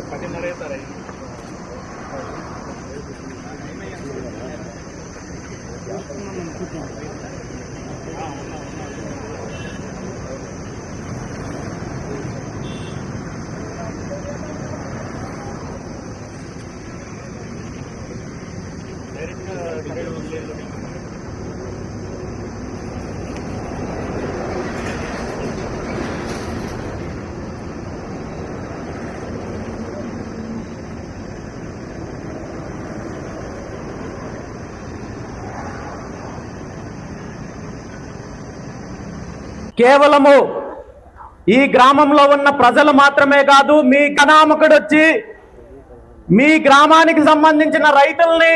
ಮತ್ತೆ ಪದೇ ನಡೆಯುತ್ತಾರೆ ಡೈರೆಕ್ಟ್ కేవలము ఈ గ్రామంలో ఉన్న ప్రజలు మాత్రమే కాదు మీ కనామకుడు వచ్చి మీ గ్రామానికి సంబంధించిన రైతుల్ని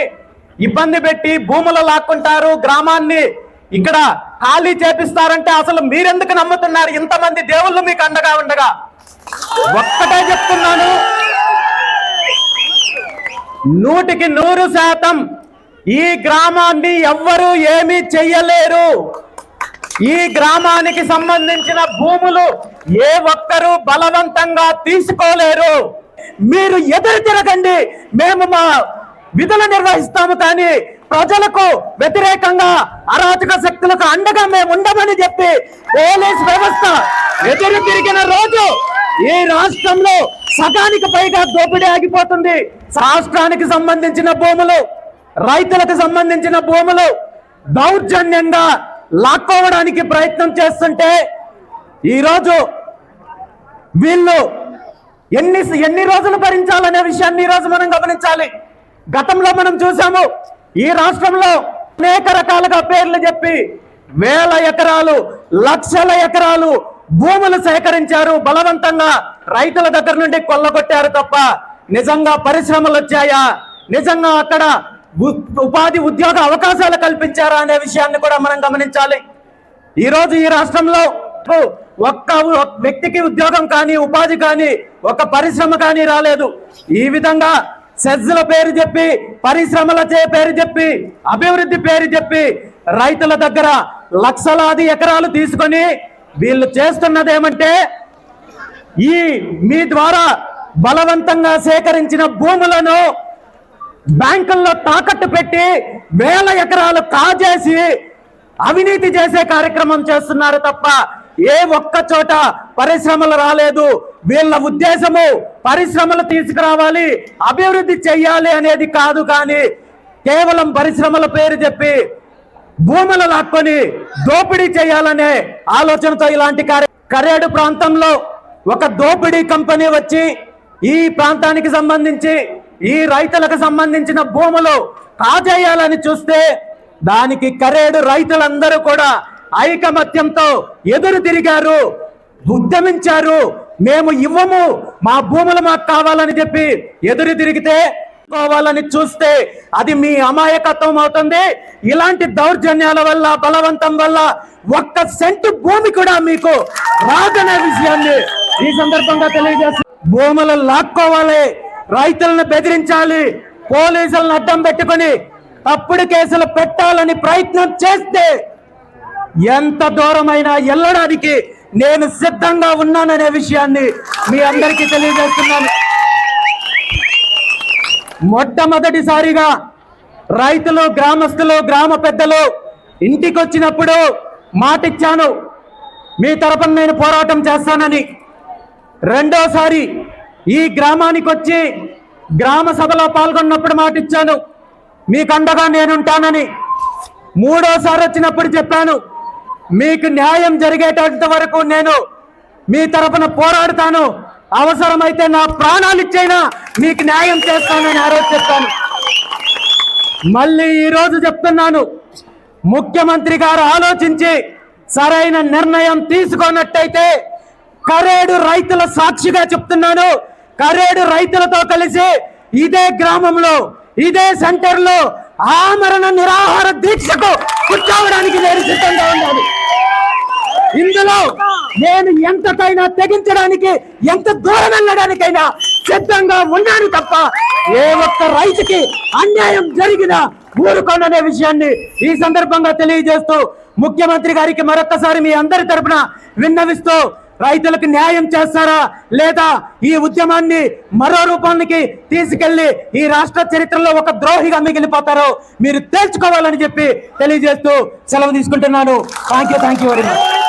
ఇబ్బంది పెట్టి భూములు లాక్కుంటారు గ్రామాన్ని ఇక్కడ ఖాళీ చేపిస్తారంటే అసలు మీరెందుకు నమ్ముతున్నారు? ఇంతమంది దేవుళ్ళు మీకు అండగా ఉండగా. ఒక్కటే చెప్తున్నాను. నూటికి నూరు శాతం ఈ గ్రామాన్ని ఎవ్వరూ ఏమీ చెయ్యలేరు. ఈ గ్రామానికి సంబంధించిన భూములు ఏ ఒక్కరూ బలవంతంగా తీసుకోలేరు. మీరు ఎదురు తిరగండి. మేము మా విధులు నిర్వహిస్తాము కానీ ప్రజలకు వ్యతిరేకంగా అరాచక శక్తులకు అండగా మేము ఉండమని చెప్పి పోలీస్ వ్యవస్థ ఎదురు తిరిగిన రోజు ఈ రాష్ట్రంలో సగానికి పైగా దోపిడీ ఆగిపోతుంది. రాష్ట్రానికి సంబంధించిన భూములు రైతులకు సంబంధించిన భూములు దౌర్జన్యంగా లాక్కోవడానికి ప్రయత్నం చేస్తుంటే ఈరోజు వీళ్ళు ఎన్ని ఎన్ని రోజులు భరించాలనే విషయాన్ని ఈ రోజు మనం గమనించాలి. గతంలో మనం చూసాము ఈ రాష్ట్రంలో అనేక రకాలుగా పేర్లు చెప్పి వేల ఎకరాలు లక్షల ఎకరాలు భూములు సేకరించారు. బలవంతంగా రైతుల దగ్గర నుండి కొల్లగొట్టారు తప్ప నిజంగా పరిశ్రమలు వచ్చాయా? నిజంగా అక్కడ ఉపాధి ఉద్యోగ అవకాశాలు కల్పించారా అనే విషయాన్ని కూడా మనం గమనించాలి. ఈరోజు ఈ రాష్ట్రంలో ఒక్క ఒక్క వ్యక్తికి ఉద్యోగం కానీ ఉపాధి కానీ ఒక పరిశ్రమ కానీ రాలేదు. ఈ విధంగా సెజ్ల పేరు చెప్పి పరిశ్రమల చే- పేరు చెప్పి అభివృద్ధి పేరు చెప్పి రైతుల దగ్గర లక్షలాది ఎకరాలు తీసుకొని వీళ్ళు చేస్తున్నది ఏమంటే ఈ మీ ద్వారా బలవంతంగా సేకరించిన భూములను బ్యాంకుల్లో తాకట్టు పెట్టి వేల ఎకరాలు కాజేసి అవినీతి చేసే కార్యక్రమం చేస్తున్నారు తప్ప ఏ ఒక్క చోట పరిశ్రమలు రాలేదు. వీళ్ళ ఉద్దేశము పరిశ్రమలు తీసుకురావాలి అభివృద్ధి చెయ్యాలి అనేది కాదు కానీ కేవలం పరిశ్రమల పేరు చెప్పి భూములు లాక్కొని దోపిడీ చేయాలనే ఆలోచనతో ఇలాంటి కార్య కరేడు ప్రాంతంలో ఒక దోపిడీ కంపెనీ వచ్చి ఈ ప్రాంతానికి సంబంధించి ఈ రైతులకు సంబంధించిన భూములు కాజేయాలని చూస్తే దానికి కరేడు రైతులందరూ కూడా ఐకమత్యంతో ఎదురు తిరిగారు ఉద్యమించారు. మేము ఇవ్వము మా భూములు మాకు కావాలని చెప్పి ఎదురు తిరిగితే కోవాలని చూస్తే అది మీ అమాయకత్వం అవుతుంది. ఇలాంటి దౌర్జన్యాల వల్ల బలవంతం వల్ల ఒక్క సెంటు భూమి కూడా మీకు రాదనే విషయాన్ని ఈ సందర్భంగా తెలియజేస్తా భూములు లాక్కోవాలి. రైతులను బెదిరించాలి. పోలీసులను అడ్డం పెట్టుకొని తప్పుడు కేసులు పెట్టాలని ప్రయత్నం చేస్తే ఎంత దూరమైనా వెళ్ళడానికి నేను సిద్ధంగా ఉన్నాననే విషయాన్ని మీ అందరికీ తెలియజేస్తున్నాను. మొట్టమొదటిసారిగా రైతులు గ్రామస్తులు గ్రామ పెద్దలు ఇంటికి వచ్చినప్పుడు మాటిచ్చాను. మీ తరపున నేను పోరాటం చేస్తానని. రెండోసారి ఈ గ్రామానికి వచ్చి గ్రామ సభలో పాల్గొన్నప్పుడు మాటిచ్చాను మీకు అండగా నేనుంటానని మూడోసారి వచ్చినప్పుడు చెప్పాను. మీకు న్యాయం జరిగేటంత వరకు నేను మీ తరపున పోరాడుతాను. అవసరమైతే నా ప్రాణాలు ఇచ్చైనా మీకు న్యాయం చేస్తానని ఆ రోజు మళ్ళీ ఈరోజు చెప్తున్నాను. ముఖ్యమంత్రి గారు ఆలోచించి సరైన నిర్ణయం తీసుకున్నట్టయితే కరేడు రైతుల సాక్షిగా చెప్తున్నాను. కరేడు రైతులతో కలిసి ఇదే గ్రామంలో ఇదే సెంటర్లో ఆమరణ నిరాహార దీక్షకు కూర్చోవడానికి నేను సిద్ధంగా ఉన్నాను. ఇందులో నేను ఎంతకైనా తెగించడానికి ఎంత దూరం వెళ్ళడానికైనా సిద్ధంగా ఉన్నాను తప్ప ఏ ఒక్క రైతుకి అన్యాయం జరిగినా ఊరుకోననే విషయాన్ని ఈ సందర్భంగా తెలియజేస్తూ ముఖ్యమంత్రి గారికి మరొక్కసారి మీ అందరి తరపున విన్నవిస్తూ రైతులకు న్యాయం చేస్తారా లేదా ఈ ఉద్యమాన్ని మరో రూపానికి తీసుకెళ్ళి ఈ రాష్ట్ర చరిత్రలో ఒక ద్రోహిగా మిగిలిపోతారో మీరు తేల్చుకోవాలని చెప్పి తెలియజేస్తూ సెలవు తీసుకుంటున్నాను. Thank you thank you very much